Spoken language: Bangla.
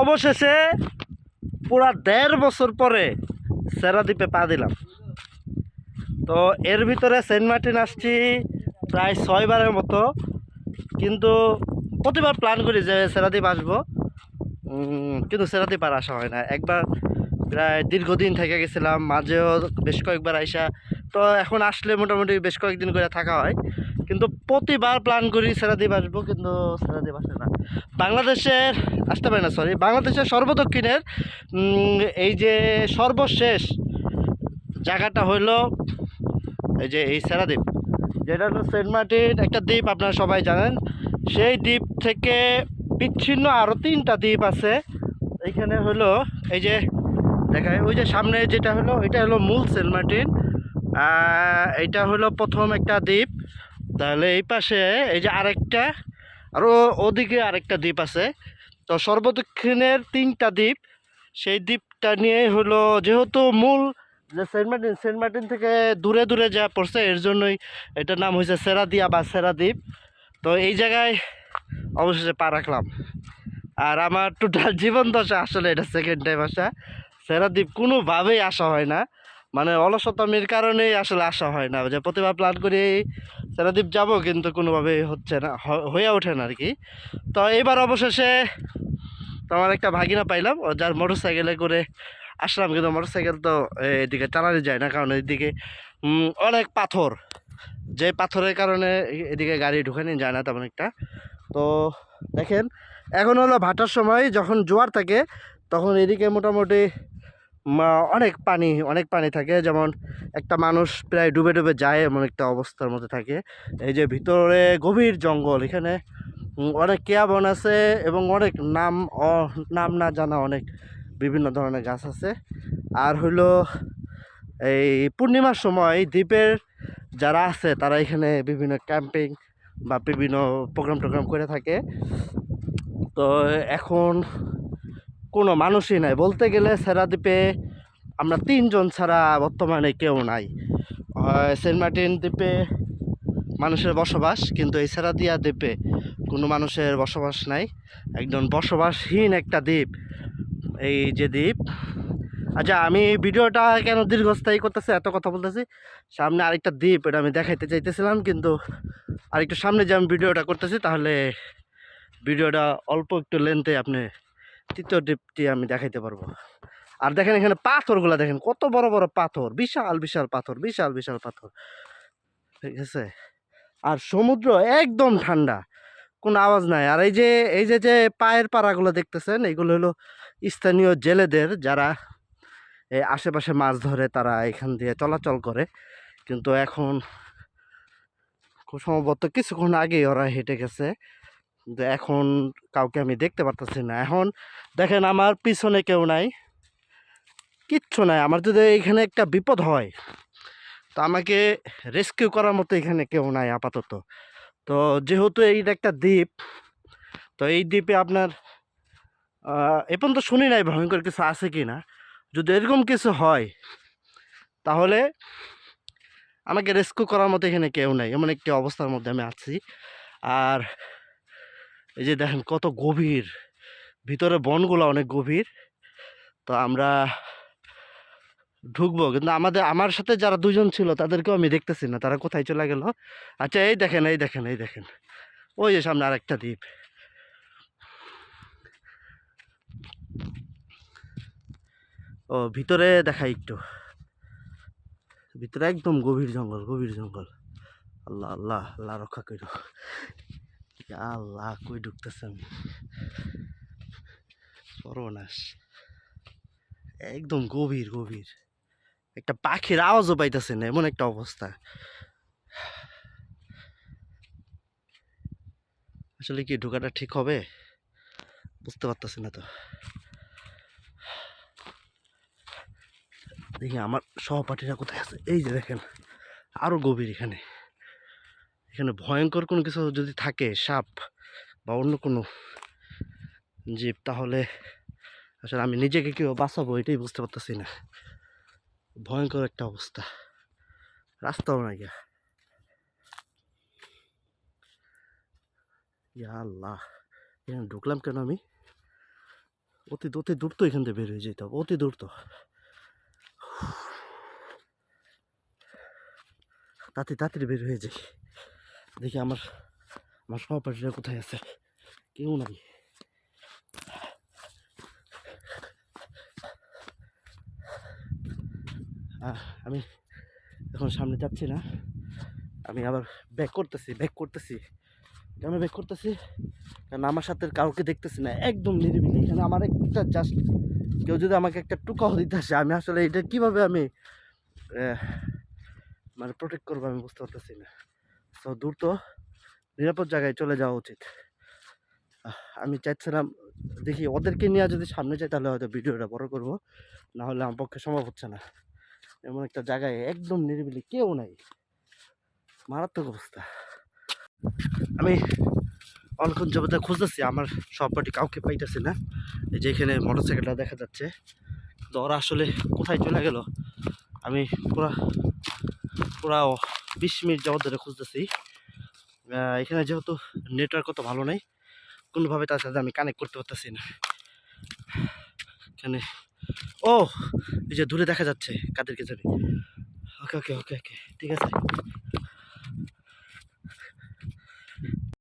অবশেষে পুরা দেড় বছর পরে সেরাদ্বীপে পা দিলাম। তো এর ভিতরে সেন্ট মার্টিন আসছি প্রায় ছয়বারের মতো। কিন্তু প্রতিবার প্ল্যান করি যে সেরাদ্বীপ আসব। কিন্তু সেরাদ্বীপ আর আসা হয় না। একবার প্রায় দীর্ঘদিন থেকে গেছিলাম, মাঝেও বেশ কয়েকবার আইসা। তো এখন আসলে মোটামুটি বেশ কয়েকদিন করে থাকা হয়। কিন্তু প্রতিবার প্ল্যান করি সেরাদ্বীপ আসব, কিন্তু সেরাদ্বীপ আসে না। বাংলাদেশের, আসতে পারে না সরি বাংলাদেশের সর্বদক্ষিণের এই যে সর্বশেষ জায়গাটা হইল এই যে এই সেরাদ্বীপ যেটা হলো সেন্ট মার্টিন, একটা দ্বীপ আপনারা সবাই জানেন। সেই দ্বীপ থেকে বিচ্ছিন্ন আরও তিনটা দ্বীপ আছে। এইখানে হলো এই যে দেখায় ওই যে সামনে যেটা হলো, এটা হলো মূল সেন্ট মার্টিন। এইটা হলো প্রথম একটা দ্বীপ। তাহলে এই পাশে এই যে আরেকটা আরও ওদিকে আরেকটা দ্বীপ আছে। তো সর্বদক্ষিণের তিনটা দ্বীপ, সেই দ্বীপটা নিয়ে হলো যেহেতু মূল যে সেন্ট মার্টিন সেন্ট মার্টিন থেকে দূরে দূরে যা পড়ছে, এর জন্যই এটার নাম হয়েছে সেরাদিয়া বা সেরাদ্বীপ তো এই জায়গায় অবশেষে পা রাখলাম। আর আমার টোটাল জীবন দশা আসলে এটা সেকেন্ড টাইম আসা। সেরাদ্বীপ কোনোভাবেই আসা হয় না। মানে অলসতামির কারণেই আসলে আসা হয় না। যে প্রতিভা প্ল্যান করি সেরাদ্বীপ যাব কিন্তু কোনোভাবেই হচ্ছে না হয়ে ওঠে না আর কি তো এবার অবশেষে আমার একটা ভাগিনা পাইলাম যার মোটর সাইকেলে করে আসলাম কিন্তু মোটর সাইকেল তো এদিকে চালানো যায় না, কারণ এদিকে অনেক পাথর। যে পাথরের কারণে এদিকে গাড়ি ঢুকানি যায় না তেমন একটা। তো দেখেন, এখন হলো ভাটার সময়, যখন জোয়ার থাকে, তখন এদিকে মোটামুটি অনেক পানি অনেক পানি থাকে। যেমন একটা মানুষ প্রায় ডুবে ডুবে যায় এমন একটা অবস্থার মধ্যে থাকে। এই যে ভিতরে গভীর জঙ্গল, এখানে অনেক কেয়া বন আছে এবং অনেক নাম নাম না জানা অনেক বিভিন্ন ধরনের গাছ আছে। আর হলো এই পূর্ণিমার সময় দ্বীপের যারা আছে, তারা এখানে বিভিন্ন ক্যাম্পিং বা বিভিন্ন প্রোগ্রাম টোগ্রাম করে থাকে। তো এখন কোনো মানুষই নাই। বলতে গেলে সেরাদ্বীপে আমরা তিনজন ছাড়া বর্তমানে কেউ নাই। সেন্ট মার্টিন দ্বীপে মানুষের বসবাস, কিন্তু এই সেরাদিয়া দ্বীপে কোনো মানুষের বসবাস নাই। একজন বসবাসহীন একটা দ্বীপ। এই যে দ্বীপ। আচ্ছা আমি ভিডিওটা কেন দীর্ঘস্থায়ী করতেছি, এত কথা বলতেছি? সামনে আরেকটা দ্বীপ, এটা আমি দেখাইতে চাইতেছিলাম, কিন্তু আরেকটু সামনে যে আমি ভিডিওটা করতেছি, তাহলে ভিডিওটা অল্প একটু লেন্থে আপনি তৃতীয় দ্বীপটি আমি দেখাইতে পারব। আর দেখেন এখানে পাথরগুলো দেখেন, কত বড় বড় পাথর, বিশাল বিশাল পাথর, বিশাল বিশাল পাথর। ঠিক আছে? আর সমুদ্র একদম ঠান্ডা, কোনো আওয়াজ নাই। আর এই যে এই যে যে পায়ের পাড়াগুলো দেখতেছেন, এগুলো হলো স্থানীয় জেলেদের যারা এই আশেপাশে মাছ ধরে, তারা এখান দিয়ে চলাচল করে। কিন্তু এখন খুব সম্ভবত কিছুক্ষণ আগেই ওরা হেঁটে গেছে। কিন্তু এখন কাউকে আমি দেখতে পারতেছি না। এখন দেখেন আমার পিছনে কেউ নাই, কিচ্ছু নাই। আমার যদি এখানে একটা বিপদ হয়, তো আমাকে রেস্কিউ করার মতো এখানে কেউ নাই আপাতত। তো যেহেতু এইটা একটা দ্বীপ, তো এই দ্বীপে আপনার এ পর্যন্ত শুনি নাই ভয়ঙ্কর কিছু আছে কি না যদি এরকম কিছু হয়, তাহলে আমাকে রেস্কিউ করার মতো এখানে কেউ নাই। এমন একটি অবস্থার মধ্যে আমি আছি। আর এই যে দেখেন কত গভীর। ভিতরে বনগুলো অনেক গভীর। তো আমরা ঢুকবো। কিন্তু আমাদের, আমার সাথে যারা দুজন ছিল, তাদেরকেও আমি দেখতেছি না। তারা কোথায় চলে গেল? আচ্ছা এই দেখেন এই দেখেন এই দেখেন। ওই যে সামনে আরেকটা দ্বীপ। ও, ভিতরে দেখাই একটু। ভিতরে একদম গভীর জঙ্গল গভীর জঙ্গল। আল্লাহ আল্লাহ আল্লাহ রক্ষা করো আল্লাহ, কই ঢুকতেছে আমি? সর্বনাশ। একদম গভীর গভীর। একটা পাখির আওয়াজও পাইতেছে না, এমন একটা অবস্থা। আসলে কি ঢোকাটা ঠিক হবে? বুঝতে পারতেছি না তো। দেখি আমার সহপাঠীরা কোথায় আছে? এই যে দেখেন, আরও গভীর এখানে। এখানে ভয়ঙ্কর কোনো কিছু যদি থাকে, সাপ বা অন্য কোনো জীব, তাহলে আসলে আমি নিজেকে কেউ বাঁচাবো এটাই বুঝতে পারতেছি না। ভয়ঙ্কর একটা অবস্থা। রাস্তাও না গিয়া আল্লাহ, এখানে ঢুকলাম কেন আমি? অতি অতি দূর তো এখান থেকে বের হয়ে যেতে হবে, অতি দূর তো। তাড়াতাড়ি তাড়াতাড়ি বের হয়ে যাই। দেখি আমার আমার সহপাঠীরা কোথায় আছে? কেউ নাই। আমি এখন সামনে যাচ্ছি না। আমি আবার ব্যাক করতেছি ব্যাক করতেছি। কেন ব্যাক করতেছি? কারণ আমার সাথে কাউকে দেখতেছি না, একদম নিরিবিলি। এখানে আমার একটা জাস্ট কেউ যদি আমাকে একটা টুকাও দিতে আসে, আমি আসলে এটা কীভাবে আমি মানে প্রোটেক্ট করব আমি বুঝতে পারতেছি না। তো দূর তো, নিরাপদ জায়গায় চলে যাওয়া উচিত। আমি চাইছিলাম, দেখি ওদেরকে নিয়ে যদি সামনে যাই তাহলে হয়তো ভিডিওটা বড় করব, না হলে আমার পক্ষে সম্ভব হচ্ছে না। এমন একটা জায়গায় একদম নিরিবিলি কেউ নাই। মারাত্মক অবস্থা। আমি অনেকক্ষণ যাবতে খুঁজতেছি, আমার সহপাঠী কাউকে পাইতেছি না। এই যে এখানে মোটর সাইকেলটা দেখা যাচ্ছে। তো ওরা আসলে কোথায় চলে গেল, আমি পুরা পুরা বিশ মিনিট যাওয়ার ধরে খুঁজতেছি। এখানে যেহেতু নেটওয়ার্ক অত ভালো নেই, কোনোভাবে তার সাথে আমি কানেক্ট করতে পারতেছি না। এখানে, ও, এই যে দূরে দেখা যাচ্ছে, কাদেরকে যাবে ওকে ওকে ওকে ওকে, ঠিক আছে।